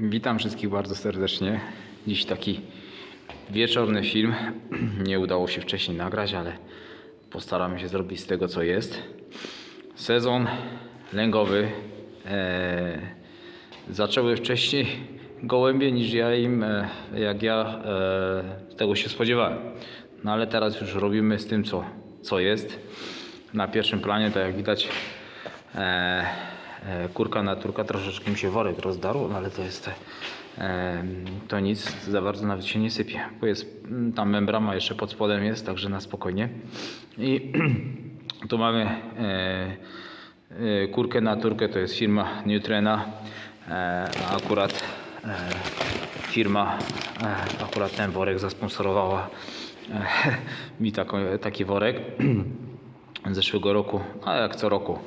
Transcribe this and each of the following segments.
Witam wszystkich bardzo serdecznie. Dziś taki wieczorny film. Nie udało się wcześniej nagrać, ale postaramy się zrobić z tego co jest. Sezon lęgowy. E, zaczęły wcześniej gołębie niż ja im, e, jak ja e, tego się spodziewałem. No ale teraz już robimy z tym co, co jest. Na pierwszym planie, tak jak widać, e, kurka naturka troszeczkę mi się worek rozdarł, no ale to jest e, to nic za bardzo nawet się nie sypie, bo jest mm, tam membrana jeszcze pod spodem jest, także na spokojnie. I tu mamy e, e, kurkę naturkę, to jest firma Nutrena, e, akurat e, firma e, akurat ten worek zasponsorowała e, mi taki worek zeszłego roku, a jak co roku.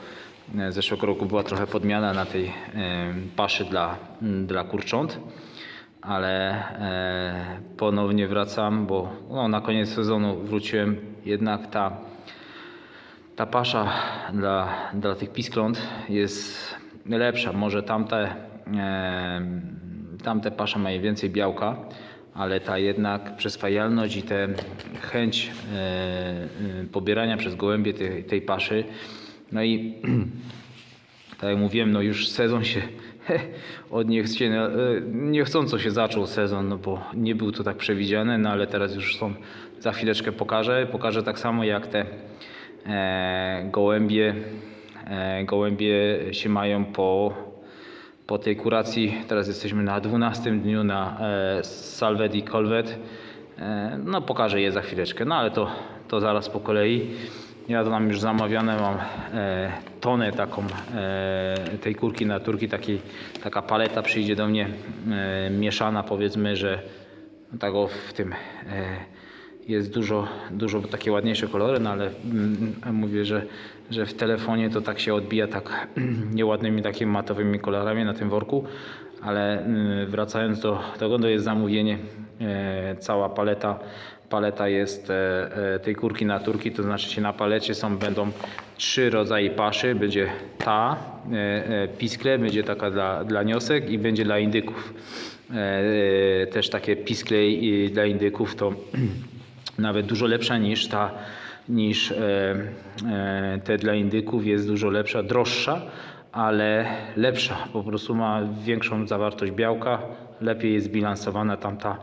E, Zeszłego roku była trochę podmiana na tej e, paszy dla, dla kurcząt, ale e, ponownie wracam, bo no, na koniec sezonu wróciłem. Jednak ta, ta pasza dla, dla tych piskląt jest lepsza. Może tamte, tamte pasze mają więcej białka, ale ta jednak przyswajalność i tę chęć pobierania przez gołębie tej, tej paszy. No i tak jak mówiłem, no już sezon się od niechcienia, e, niechcąco się zaczął sezon, no bo nie był to tak przewidziane, no ale teraz już są, za chwileczkę pokażę. Pokażę tak samo jak te e, gołębie, e, gołębie się mają po, po tej kuracji. Teraz jesteśmy na 12 dniu na e, Salvet i Colvet. E, no pokażę je za chwileczkę, no ale to, to zaraz po kolei. Ja to mam już zamawiane, mam e, tonę taką e, tej kurki naturki, takiej, taka paleta przyjdzie do mnie e, mieszana powiedzmy, że no tak w tym e, jest dużo, dużo takie ładniejsze kolory, no ale mm, mówię, że, że w telefonie to tak się odbija tak nieładnymi takimi matowymi kolorami na tym worku, ale mm, wracając do tego, to jest zamówienie, e, cała paleta paleta jest e, e, tej kurki naturki, to znaczy się na palecie są, będą trzy rodzaje paszy, będzie ta, e, piskle, będzie taka dla, dla niosek i będzie dla indyków. Też takie piskle dla indyków to nawet dużo lepsza niż ta niż te dla indyków jest dużo lepsza, droższa, ale lepsza. Po prostu ma większą zawartość białka, lepiej jest zbilansowana tamta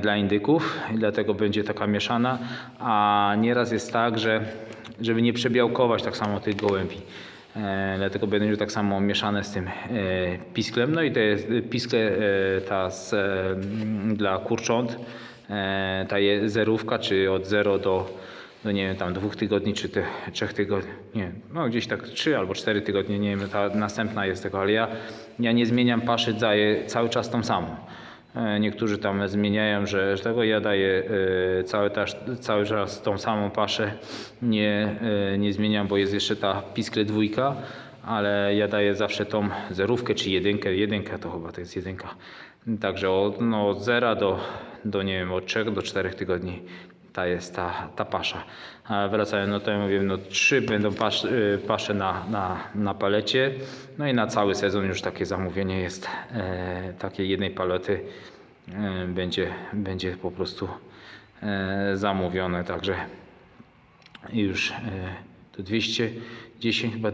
dla indyków dlatego będzie taka mieszana, a nieraz jest tak, że żeby nie przebiałkować tak samo tych gołębi. E, dlatego będzie tak samo mieszane z tym e, pisklem. No i to jest piskle e, ta z, e, dla kurcząt, e, ta zerówka, czy od 0 do, do nie wiem, tam dwóch tygodni, czy te, trzech tygodni, nie, no gdzieś tak trzy albo cztery tygodnie, nie wiem, ta następna jest tego, ale ja, ja nie zmieniam paszy, daję cały czas tą samą. E, Niektórzy tam zmieniają, że tego ja daję e, cały, czas, cały czas tą samą paszę, nie, e, nie zmieniam, bo jest jeszcze ta piskle dwójka, ale ja daję zawsze tą zerówkę czy jedynkę, jedynka to chyba to jest jedynka. Także od, no, od zera do, do nie wiem, od 3 do 4 tygodni ta jest ta, ta pasza. A wracając do tego, mówię, no trzy będą pasz, y, pasze na, na, na palecie, no i na cały sezon już takie zamówienie jest, e, takiej jednej palety e, będzie, będzie po prostu e, zamówione, także już e, to 210, chyba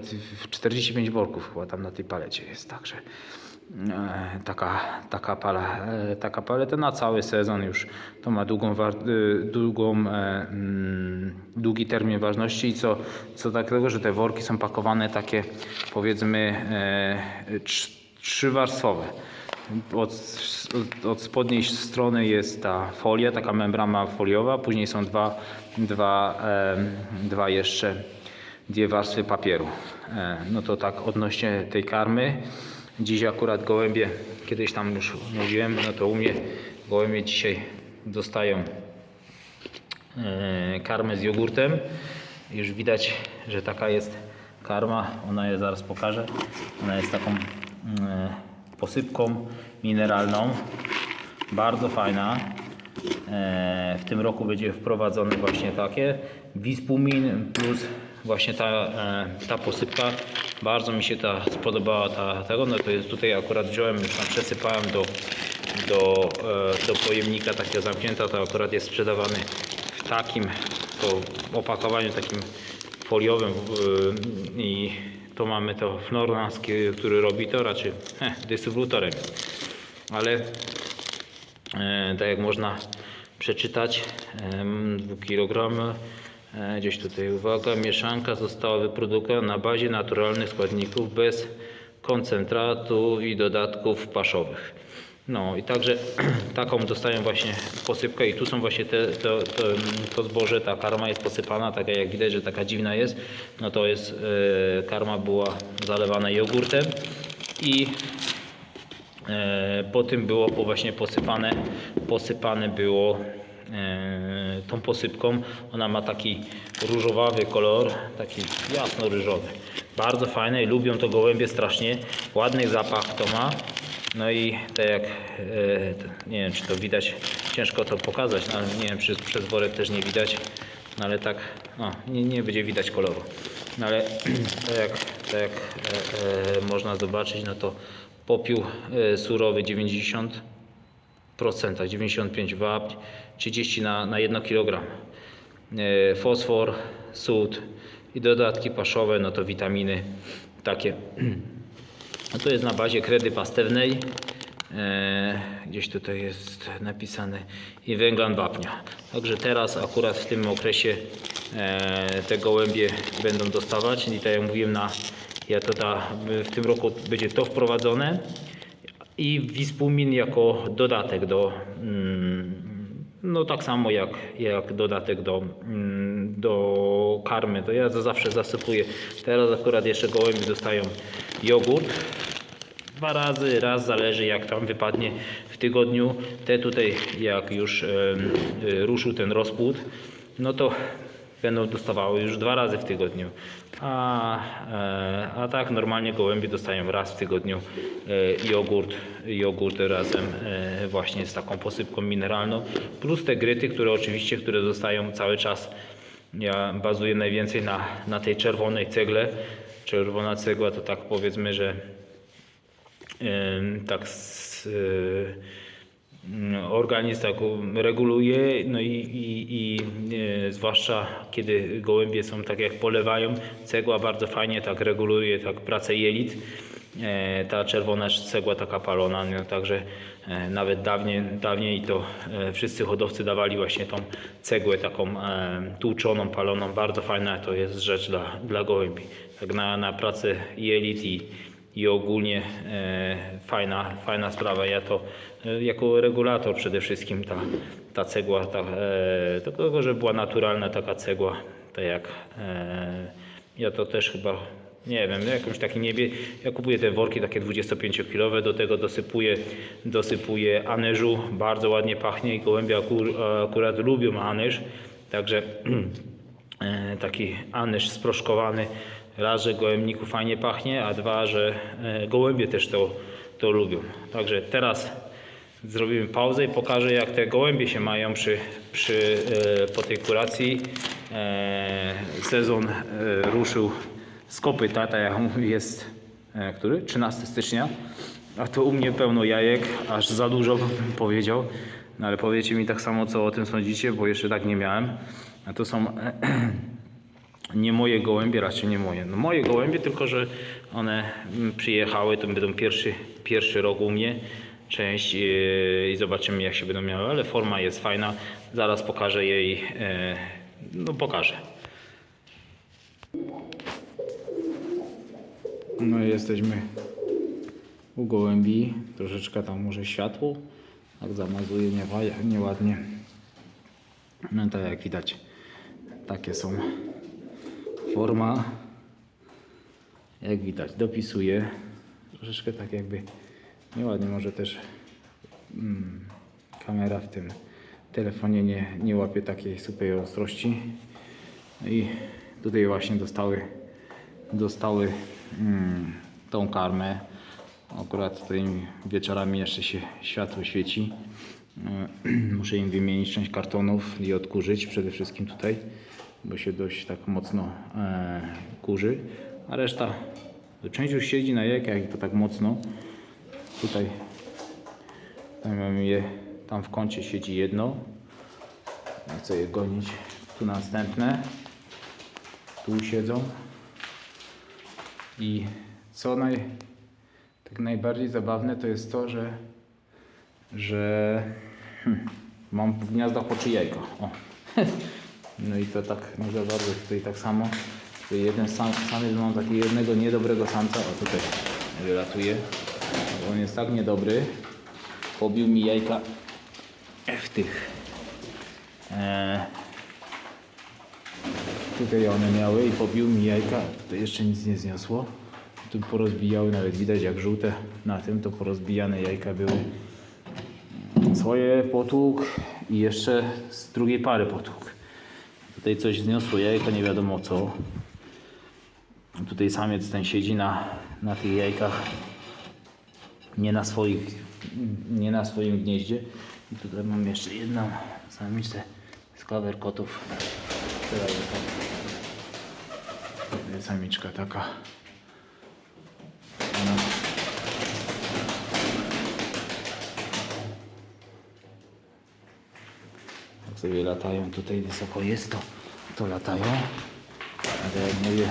45 worków chyba tam na tej palecie jest, także taka, taka, pala, e, taka paleta na cały sezon już to ma długą, e, długą, e, mm, długi termin ważności i co, co takiego, że te worki są pakowane takie powiedzmy e, trz- trzywarstwowe. Od, od, od spodniej strony jest ta folia, taka membrana foliowa, później są dwa, dwa, dwa jeszcze, dwie warstwy papieru. E, no to tak odnośnie tej karmy. Dziś akurat gołębie, kiedyś tam już mówiłem, no to u mnie gołębie dzisiaj dostają e, karmę z jogurtem. Już widać, że taka jest karma. Ona jest, zaraz pokażę. Ona jest taką e, posypką mineralną. Bardzo fajna. E, w tym roku będzie wprowadzone właśnie takie. Wispumin plus właśnie ta, e, ta posypka. Bardzo mi się ta spodobała ta, tego, no to jest tutaj akurat wziąłem, już tam przesypałem do, do, e, do pojemnika takiego zamknięta, to akurat jest sprzedawany w takim opakowaniu takim foliowym i to mamy to Florence, który robi to raczej heh, dystrybutorem. Ale e, tak jak można przeczytać, em, 2 kg. E, Gdzieś tutaj uwaga, mieszanka została wyprodukowana na bazie naturalnych składników bez koncentratu i dodatków paszowych. No i także taką dostają właśnie posypkę i tu są właśnie te, to, to, to zboże, ta karma jest posypana, taka jak widać, że taka dziwna jest. No to jest, e, karma była zalewana jogurtem i E, Po tym było po- właśnie posypane, posypane było tą posypką. Ona ma taki różowawy kolor, taki jasno-ryżowy. Bardzo fajne i lubią to gołębie strasznie. Ładny zapach to ma. No i tak jak, e, nie wiem czy to widać, ciężko to pokazać, no, nie wiem czy przez worek też nie widać. No ale tak, no, nie, nie będzie widać koloru. No ale tak jak, tak jak e, e, można zobaczyć, no to popiół e, surowy 90%, 95 wapń, 30 na, na 1 kg. E, fosfor, sód i dodatki paszowe, no to witaminy takie. No to jest na bazie kredy pastewnej. E, gdzieś tutaj jest napisane i węglan wapnia. Także teraz akurat w tym okresie e, te gołębie będą dostawać i tak jak mówiłem na ja to ta, w tym roku będzie to wprowadzone i wispumin jako dodatek do mm, no tak samo jak, jak dodatek do, mm, do karmy, to ja zawsze zasypuję. Teraz akurat jeszcze gołębie dostają jogurt dwa razy, raz zależy jak tam wypadnie w tygodniu. Te tutaj jak już y, ruszył ten rozpłód, no to będą dostawały już dwa razy w tygodniu. A, e, a tak normalnie gołębie dostają raz w tygodniu e, jogurt, jogurt razem e, właśnie z taką posypką mineralną. Plus te gryty, które oczywiście, które zostają cały czas. Ja bazuję najwięcej na, na tej czerwonej cegle. Czerwona cegła to tak powiedzmy, że tak mm, organizm tak reguluje, no i, i, i e, zwłaszcza kiedy gołębie są tak jak polewają, cegła bardzo fajnie tak reguluje tak pracę jelit. E, Ta czerwona cegła taka palona, no, także e, nawet dawniej, dawniej to wszyscy hodowcy dawali właśnie tą cegłę taką tłuczoną, paloną, bardzo fajna to jest rzecz dla, dla gołębi. Tak na, na pracę jelit i, i ogólnie e, fajna, fajna sprawa. Ja to e, jako regulator przede wszystkim ta, ta cegła, ta, e, tylko że była naturalna taka cegła, tak jak ja to też chyba nie wiem, jakimś takim niebie. Ja kupuję te worki takie 25-kilowe, do tego dosypuję, dosypuję anyżu, bardzo ładnie pachnie i gołębie akur, akurat lubią anyż, także taki anyż sproszkowany. Raz, że gołębniku fajnie pachnie, a dwa, że e, gołębie też to, to lubią. Także teraz zrobimy pauzę i pokażę jak te gołębie się mają przy, przy, e, po tej kuracji. E, sezon ruszył z kopyta, tak jak mówię, jest który? 13 stycznia. A to u mnie pełno jajek, aż za dużo bym powiedział. No ale powiecie mi tak samo co o tym sądzicie, bo jeszcze tak nie miałem. A to są nie moje gołębie, raczej nie moje. No moje gołębie, tylko że one mm, przyjechały, to będą pierwszy, pierwszy rok u mnie, część yy, i zobaczymy jak się będą miały, ale forma jest fajna. Zaraz pokażę jej, e, no pokażę. No i jesteśmy u gołębi. Troszeczkę tam może światło, tak zamazuje nieładnie. No tak jak widać, takie są forma. Jak widać dopisuje troszeczkę tak jakby nieładnie może też mm, kamera w tym telefonie nie, nie łapie takiej super ostrości. I tutaj właśnie dostały dostały mm, tą karmę. Akurat tutaj wieczorami jeszcze się światło świeci. E, muszę im wymienić część kartonów i odkurzyć przede wszystkim tutaj bo się dość tak mocno e, kurzy, a reszta, część już siedzi na jajkach i to tak mocno. Tutaj tam, je, tam w kącie siedzi jedno, nie chcę je gonić, tu następne, tu siedzą i co naj, tak najbardziej zabawne to jest to, że, że hmm, mam w gniazdach po trzy jajka. O. No i to tak za bardzo tutaj tak samo. Tutaj jeden sam, samiec mam takiego jednego niedobrego samca, o tutaj wylatuje. On jest tak niedobry. Pobił mi jajka w tych. E, tutaj one miały i pobił mi jajka. Tutaj jeszcze nic nie zniosło. Tu porozbijały, nawet widać jak żółte na tym, to porozbijane jajka były. Swoje potłuk i jeszcze z drugiej pary potłuk. Tutaj coś zniosło jajka, nie wiadomo co. Tutaj samiec ten siedzi na, na tych jajkach. Nie na, swoich, nie na swoim gnieździe. I tutaj mam jeszcze jedną samicę z klawer kotów. która jest Samiczka taka. Sobie latają tutaj wysoko jest to, to latają. Ale jak mówię,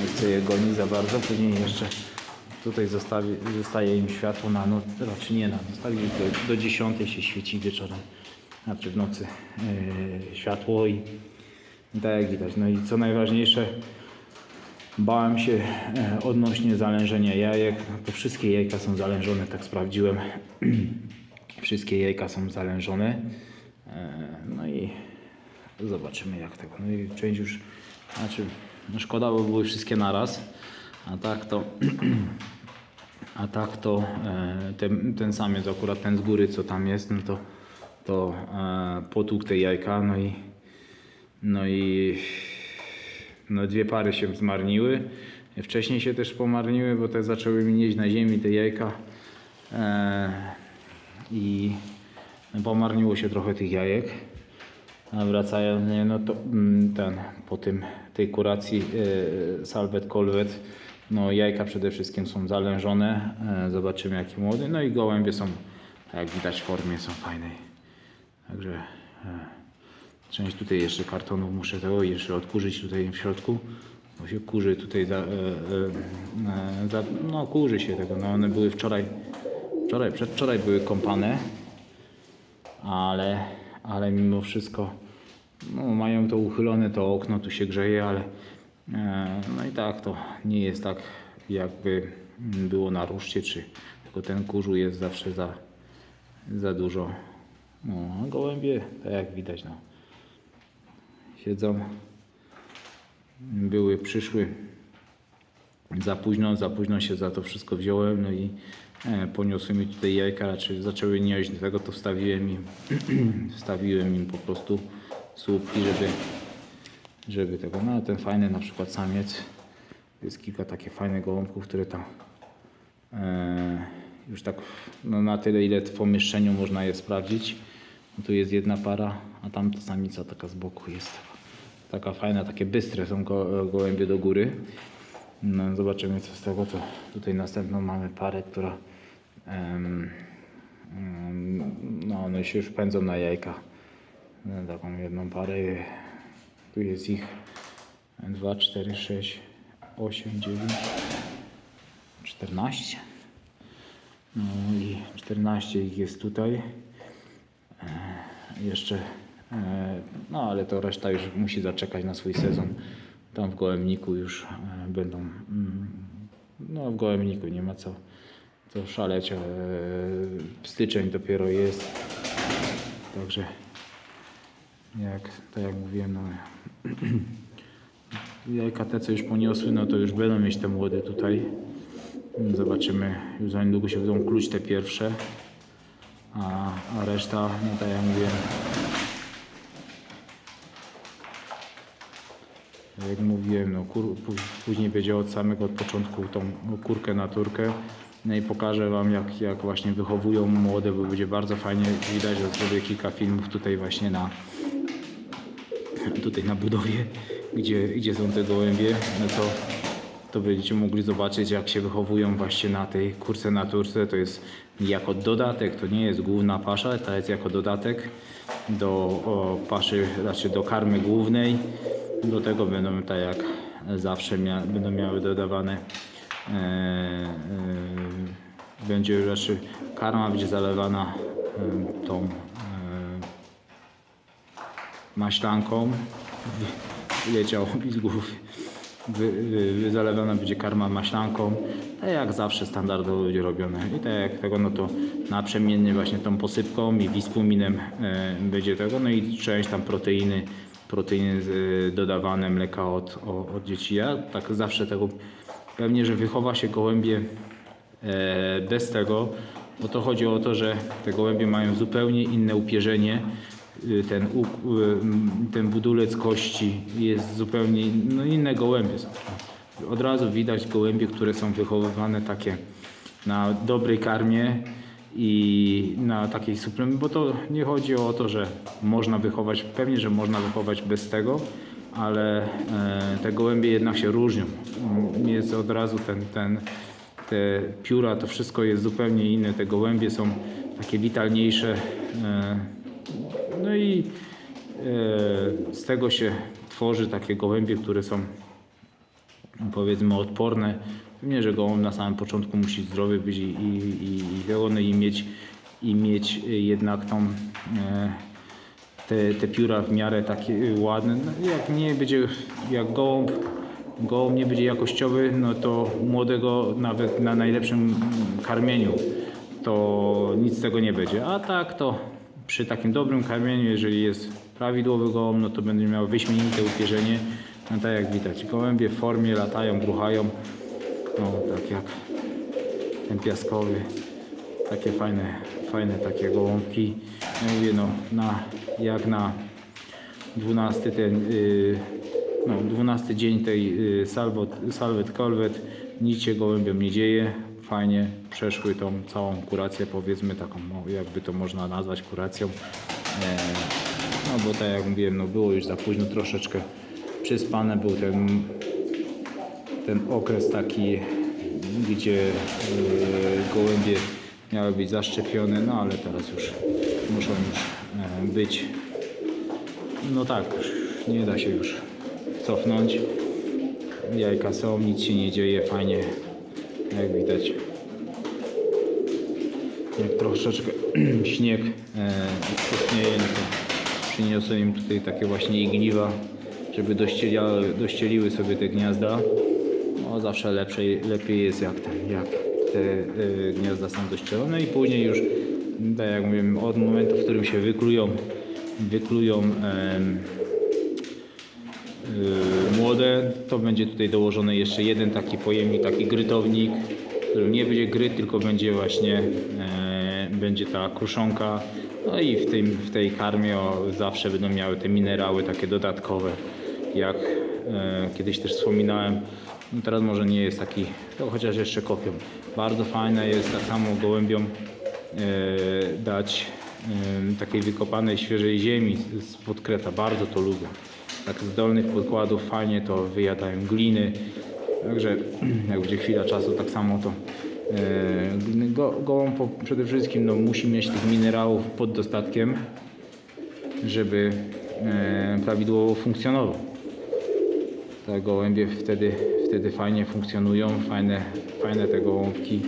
nie chcę je gonić za bardzo, później jeszcze tutaj zostawi, zostaje im światło na noc, raczej nie na noc, tak do, do 10 się świeci wieczorem, znaczy w nocy yy, światło i, tak jak widać. No i co najważniejsze, Bałem się e, odnośnie zalężenia jajek. To wszystkie jajka są zalężone, tak sprawdziłem. wszystkie jajka są zalężone. E, No i zobaczymy jak tego. No i część już, znaczy, no szkoda, bo były wszystkie naraz. A tak to, a tak to e, ten, ten samiec, akurat ten z góry, co tam jest, no to, to e, potłukł te jajka. No i, no i no dwie pary się zmarniły. Wcześniej się też pomarniły, bo te zaczęły mi nieść na ziemi te jajka. I pomarniło się trochę tych jajek. A wracając, no to mm, ten, po tym, tej kuracji e, salwet, kolwet, no jajka przede wszystkim są zalężone. E, zobaczymy jaki młody. No i gołębie są, jak widać w formie, są fajnej. Także e, część tutaj jeszcze kartonów muszę tego jeszcze odkurzyć tutaj w środku. Bo się kurzy tutaj za, za no kurzy się tego, no one były wczoraj, wczoraj, przedwczoraj były kąpane, ale, ale mimo wszystko no, mają to uchylone to okno, tu się grzeje, ale e, no i tak to nie jest tak jakby było na ruszcie, czy tylko ten kurzu jest zawsze za, za dużo. No, a gołębie, tak jak widać, no, siedzą, były, przyszły za późno, za późno się za to wszystko wziąłem, no i poniosły mi tutaj jajka, raczej zaczęły nieść, dlatego to wstawiłem im, wstawiłem im po prostu słupki, żeby, żeby tego, no a ten fajny na przykład samiec, jest kilka takich fajnych gołąbków, które tam e, już tak no, na tyle, ile w pomieszczeniu można je sprawdzić. No, tu jest jedna para, a tam ta samica taka z boku jest. Taka fajna, takie bystre są go, gołębie do góry. No, zobaczymy co z tego. To tutaj następną mamy parę, która em, em, no one się już pędzą na jajka. No, taką jedną parę. Tu jest ich 2, 4, 6, 8, 9, 14. No i 14 ich jest tutaj. E, jeszcze, e, no ale to reszta już musi zaczekać na swój sezon. Tam w Gołębniku już e, będą, mm, no w Gołębniku nie ma co, co szaleć. e, Styczeń dopiero jest. Także jak, tak jak mówiłem, no, jajka te co już poniosły, no to już będą mieć te młode tutaj. Zobaczymy, już za niedługo się będą kluć te pierwsze. A, a reszta, no tak jak mówiłem, jak mówiłem, no, kur, pó- później będzie od samego od początku tą kurkę na turkę. No i pokażę Wam jak, jak właśnie wychowują młode, bo będzie bardzo fajnie widać, że zrobię kilka filmów tutaj właśnie na, tutaj na budowie, gdzie, gdzie są te gołębie, no to, to będziecie mogli zobaczyć jak się wychowują właśnie na tej kurce naturce. To jest jako dodatek, to nie jest główna pasza, to jest jako dodatek do o, paszy, znaczy do karmy głównej. Do tego będą tak jak zawsze mia, będą miały dodawane e, e, będzie karma będzie zalewana e, tą e, maślanką. Leciał mi z głowy. Wy, wy, wy zalewana będzie karma maślanką. Tak jak zawsze standardowo będzie robione. I tak jak tego, no to naprzemiennie właśnie tą posypką i wispuminem e, będzie tego. No i część tam proteiny, proteiny e, dodawane mleka od, od, dzieci. Ja tak zawsze tego pewnie, że wychowa się gołębie e, bez tego, bo to chodzi o to, że te gołębie mają zupełnie inne upierzenie. Y, Ten, y, ten budulec kości jest zupełnie no inne gołębie. Od razu widać gołębie, które są wychowywane takie na dobrej karmie i na takiej suplementacji, bo to nie chodzi o to, że można wychować, pewnie, że można wychować bez tego, ale e, te gołębie jednak się różnią. Mm, Jest od razu ten, ten, te pióra, to wszystko jest zupełnie inne. Te gołębie są takie witalniejsze. E, no i e, z tego się tworzy takie gołębie, które są powiedzmy odporne. Pewnie, że gołąb na samym początku musi zdrowy być i, i, i, i pełny i mieć, i mieć jednak tą e, te, te pióra w miarę takie ładne. No, jak nie będzie, jak gołąb, gołąb nie będzie jakościowy, no to młodego nawet na najlepszym karmieniu to nic z tego nie będzie. A tak to przy takim dobrym karmieniu, jeżeli jest prawidłowy gołąb, no to będzie miał wyśmienite upierzenie. No tak jak widać, gołębie w formie latają, gruchają, no tak jak ten piaskowy takie fajne, fajne takie gołąbki. Ja mówię, no, na, jak na 12 ten, y, no, 12 dzień tej y, salwot, salwet kolwet, nic się gołębiom nie dzieje. Fajnie przeszły tą całą kurację, powiedzmy taką, no, jakby to można nazwać kuracją. E, no bo tak jak mówiłem, no, było już za późno troszeczkę przyspane, był ten ten okres taki, gdzie y, gołębie miały być zaszczepione, no ale teraz już muszą już e, być. No tak, nie da się już cofnąć. Jajka są, nic się nie dzieje, fajnie, jak widać. Jak troszeczkę śnieg e, istnieje, no to przyniosłem im tutaj takie właśnie igniwa, żeby dościeliły sobie te gniazda. No, zawsze lepsze, lepiej jest jak, te, jak te y, gniazda są dościelone i później już, tak jak mówiłem, od momentu, w którym się wyklują, wyklują em, y, młode, to będzie tutaj dołożony jeszcze jeden taki pojemnik, taki grytownik, w którym nie będzie gryt, tylko będzie właśnie e, będzie ta kruszonka. No i w, tym, w tej karmie o, zawsze będą miały te minerały takie dodatkowe, jak e, kiedyś też wspominałem. No teraz może nie jest taki, chociaż jeszcze kopią. Bardzo fajne jest tak samo gołębiom e, dać e, takiej wykopanej świeżej ziemi spod kreta. Bardzo to lubią. Tak z dolnych podkładów fajnie to wyjadają gliny. Także jak będzie chwila czasu, tak samo to go, gołąb przede wszystkim no, musi mieć tych minerałów pod dostatkiem, żeby prawidłowo funkcjonował. Te gołębie wtedy, wtedy fajnie funkcjonują, fajne, fajne te gołąbki,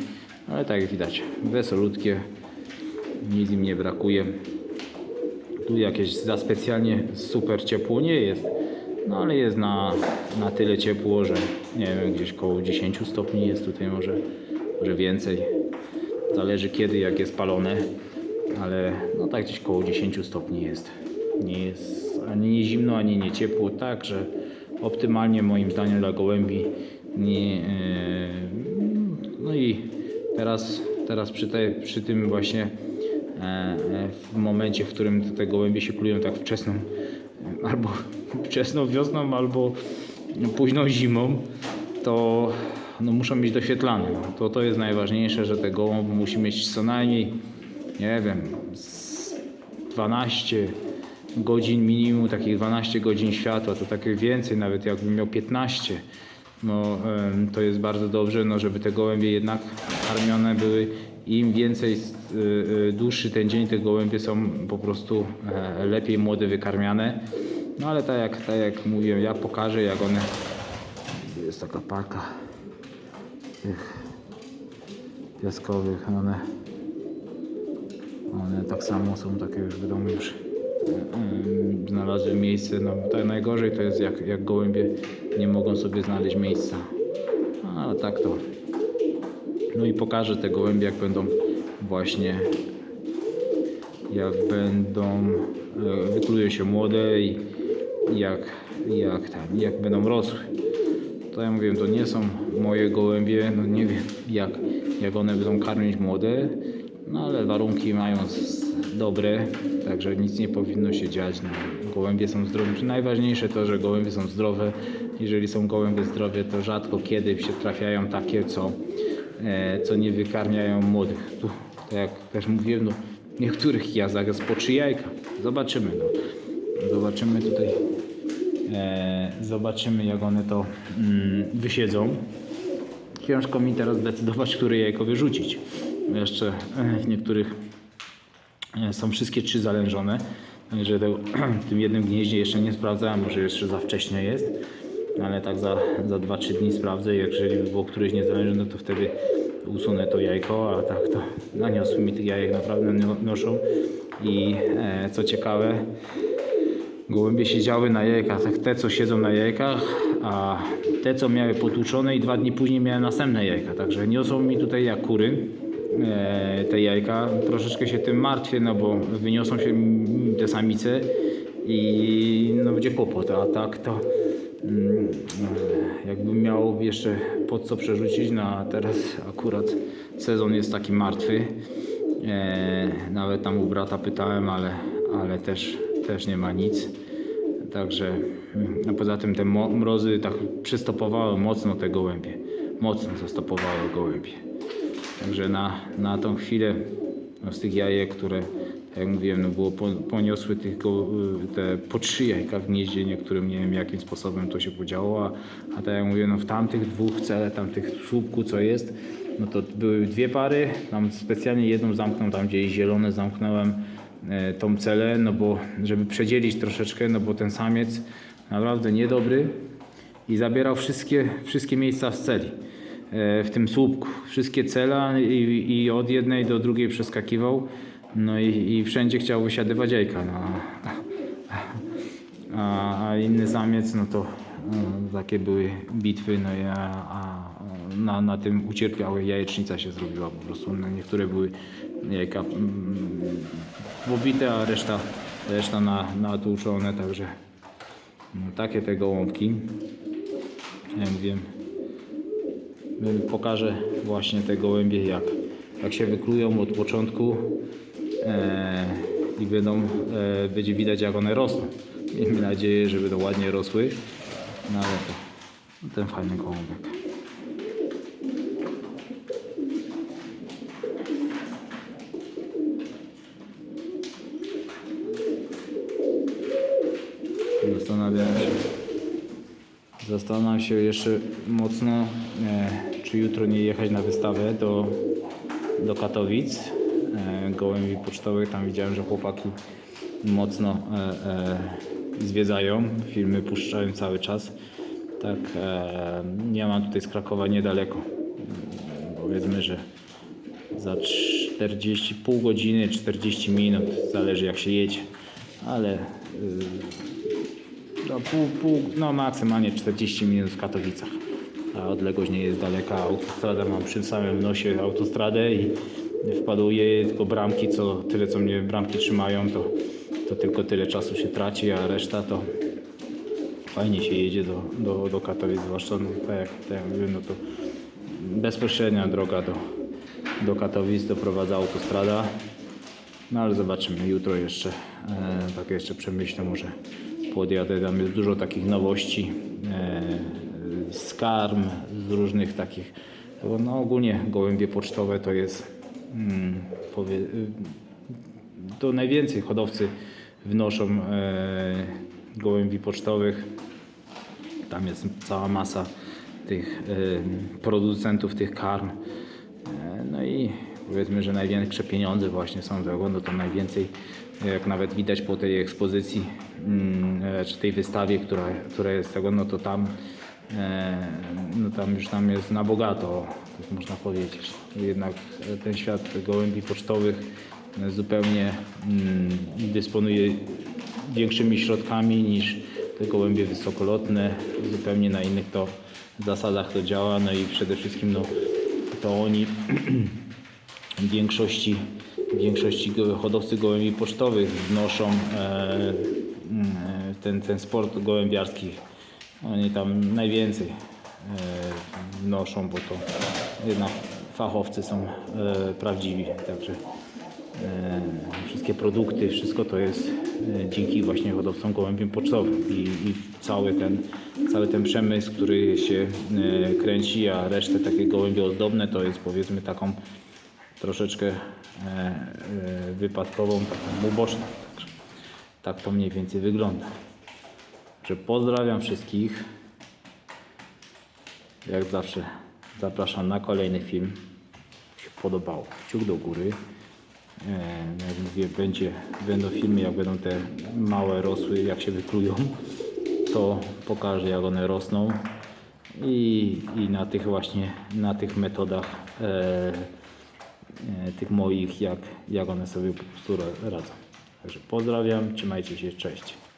ale tak jak widać, wesolutkie, nic im nie brakuje. Tu jakieś za specjalnie super ciepło nie jest, no ale jest na, na tyle ciepło, że nie wiem, gdzieś koło 10 stopni jest tutaj może, może więcej. Zależy kiedy, jak jest palone, ale no tak gdzieś koło 10 stopni jest. Nie jest ani nie zimno, ani nie ciepło, także optymalnie moim zdaniem dla gołębi. Nie, e, no i teraz, teraz przy, tej, przy tym właśnie e, e, w momencie, w którym te gołębie się klują tak wczesną, albo wczesną wiosną, albo późną zimą, to no, muszą być doświetlane. To, to jest najważniejsze, że ten gołąb musi mieć co najmniej, nie wiem, z 12 godzin minimum, takich 12 godzin światła, to takie więcej, nawet jakbym miał 15, no to jest bardzo dobrze, no żeby te gołębie jednak karmione były. Im więcej, y, y, dłuższy ten dzień, te gołębie są po prostu e, lepiej młode wykarmiane. No ale tak jak, tak jak mówiłem, ja pokażę jak one, jest taka parka tych piaskowych, one one tak samo są takie już wiadomo już znalazły miejsce. No, to najgorzej to jest jak, jak gołębie nie mogą sobie znaleźć miejsca. A tak to. No i pokażę te gołębie jak będą właśnie jak będą e, wyklują się młode i jak, jak, tam, jak będą rosły. To ja mówiłem, to nie są moje gołębie, no nie wiem jak, jak one będą karmić młode, no ale warunki mają dobre, także nic nie powinno się dziać. No, gołębie są zdrowe. Najważniejsze to, że gołębie są zdrowe. Jeżeli są gołębie zdrowe, to rzadko kiedy się trafiają takie, co, e, co nie wykarmiają młodych. Tu, tak jak też mówiłem, no, niektórych jazdach jest po trzy jajka. Zobaczymy. No. Zobaczymy tutaj. E, zobaczymy jak one to mm, wysiedzą. Ciężko mi teraz zdecydować, które jajko wyrzucić. Jeszcze e, w niektórych e, są wszystkie trzy zalężone. Że to, w tym jednym gnieździe jeszcze nie sprawdzałem, może jeszcze za wcześnie jest. Ale tak za, za 2-3 dni sprawdzę. Jeżeli by było któreś niezależne, to wtedy usunę to jajko, a tak to naniosły mi tych jajek naprawdę no- noszą. I e, co ciekawe, Gołębie siedziały na jajkach, tak te co siedzą na jajkach, a te co miały potłuczone i dwa dni później miały następne jajka. Także niosą mi tutaj jak kury te jajka. Troszeczkę się tym martwię, no bo wyniosą się te samice i no będzie kłopot, a tak to mm, e, jakbym miał jeszcze pod co przerzucić, no a teraz akurat sezon jest taki martwy. E, nawet tam u brata pytałem, ale, ale też, też nie ma nic. Także a poza tym te mrozy tak przystopowały mocno te gołębie. Mocno zastopowały gołębie. Także na, na tą chwilę no, z tych jajek, które jak mówiłem, no było po, poniosły tych go, te po trzy jajka w gnieździe, niektórym nie wiem jakim sposobem to się podziało, a, a tak jak mówię, no w tamtych dwóch cele, tamtych słupku co jest, no to były dwie pary, tam specjalnie jedną zamknął, tam gdzie jest zielone zamknąłem e, tą celę, no bo żeby przedzielić troszeczkę, no bo ten samiec naprawdę niedobry i zabierał wszystkie, wszystkie miejsca w celi w tym słupku. Wszystkie cela i, i od jednej do drugiej przeskakiwał. No i, i wszędzie chciał wysiadywać jajka. No. A, a inny samiec, no to e, takie były bitwy, no i a, na, na tym ucierpiały jajecznica się zrobiła po prostu. No, niektóre były jajka mm, pobite, a reszta, reszta na, także no, takie te gołąbki. Jak wiem, pokażę właśnie te gołębie jak, jak się wyklują od początku e, i będą, e, będzie widać jak one rosną. Miejmy nadzieję, że będą ładnie rosły. No ale to ten fajny gołąbek. Zastanawiam się. Zastanawiam się jeszcze mocno, e, czy jutro nie jechać na wystawę do, do Katowic. E, gołębi pocztowych, tam widziałem, że chłopaki mocno e, e, zwiedzają, filmy puszczają cały czas. Tak, ja mam tutaj z Krakowa niedaleko. Powiedzmy, że za 40, pół godziny, 40 minut, zależy jak się jedzie, ale y, no, pół, pół, no maksymalnie 40 minut w Katowicach. A odległość nie jest daleka. Autostradę mam przy samym nosie autostradę i wpaduję tylko bramki, co tyle co mnie bramki trzymają, to, to tylko tyle czasu się traci, a reszta to fajnie się jedzie do, do, do Katowic, zwłaszcza no, tak, jak, tak jak no to bezpośrednia droga do, do Katowic doprowadza autostrada. No ale zobaczymy jutro jeszcze, e, tak jeszcze przemyślę, może podjadę, tam jest dużo takich nowości e, z karm, z różnych takich, no ogólnie gołębie pocztowe to jest, mm, powie, y, to najwięcej hodowcy wnoszą e, gołębi pocztowych. Tam jest cała masa tych e, producentów tych karm. E, No i powiedzmy, że największe pieniądze właśnie są tego, no to najwięcej, jak nawet widać po tej ekspozycji, mm, czy tej wystawie, która, która jest tego, no to tam, no tam już tam jest na bogato, tak można powiedzieć. Jednak e, ten świat gołębi pocztowych e, zupełnie mm, dysponuje większymi środkami niż te gołębie wysokolotne. Zupełnie na innych to zasadach to działa. No i przede wszystkim no, to oni w większości, w większości hodowcy gołębi pocztowych wnoszą e, mm, ten, ten sport gołębiarski. Oni tam najwięcej e, wnoszą, bo to jednak fachowcy są e, prawdziwi. Także e, wszystkie produkty, wszystko to jest e, dzięki właśnie hodowcom gołębiem pocztowym i, i cały, ten, cały ten przemysł, który się e, kręci, a resztę takie gołębie ozdobne to jest powiedzmy taką troszeczkę e, e, wypadkową, taką uboczną. Także tak to mniej więcej wygląda. Także pozdrawiam wszystkich. Jak zawsze zapraszam na kolejny film. Się podobało, kciuk do góry. E, jak mówię, będzie, będą filmy, jak będą te małe rosły, jak się wyklują, to pokażę jak one rosną i, i na tych właśnie, na tych metodach e, e, tych moich, jak, jak one sobie po prostu ra- radzą. Także pozdrawiam, trzymajcie się, cześć.